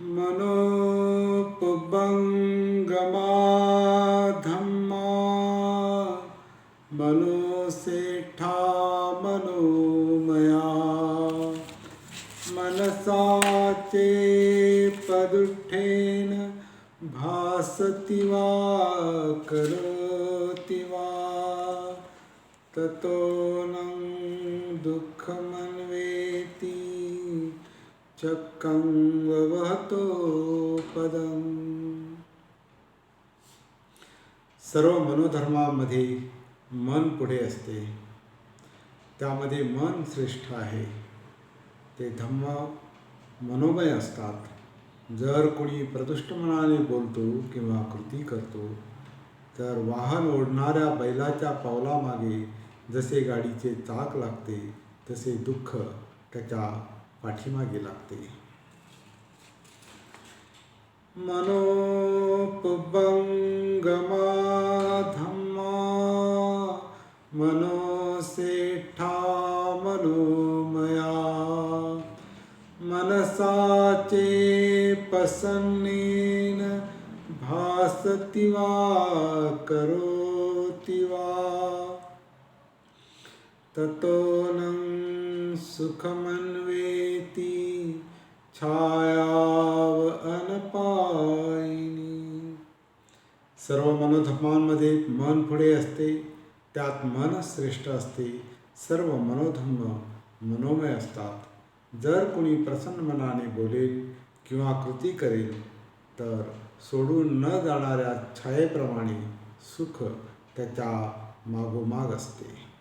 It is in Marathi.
मनोपबंगमा धम्मा मनोसेठा मनोमया मनसाचे पदुठेन भासति वा करोति वा ततो न चक्रं वहतो पदम्। सर्व मनोधर्मामध्ये मन पुढे असते. त्यामध्ये मन श्रेष्ठ आहे. ते धम्म मनोमय असतात. जर कोणी प्रदुष्ट मनाने बोलतो किंवा कृती करतो तर वाहन ओढणाऱ्या बैलाच्या पावलामागे जसे गाडीचे चाक लागते तसे दुःख त्याच्या पाठीमागे लागते. मनोपबंगमा धम्मा मनोसेठा मनोमया मनसाचे पसन्नेन भासति वा करोति वा। सुखमन्वेति छायाव अनपायिनी। सर्व मनोधर्मांमध्ये मन पुढे असते त्यात मन श्रेष्ठ असते सर्व मनोधर्म मनोमय असतात. जर कोणी प्रसन्न मनाने बोलेल किंवा कृती करेल तर सोडून न जाणाऱ्या छायेप्रमाणे सुख त्याच्या मागोमाग असते.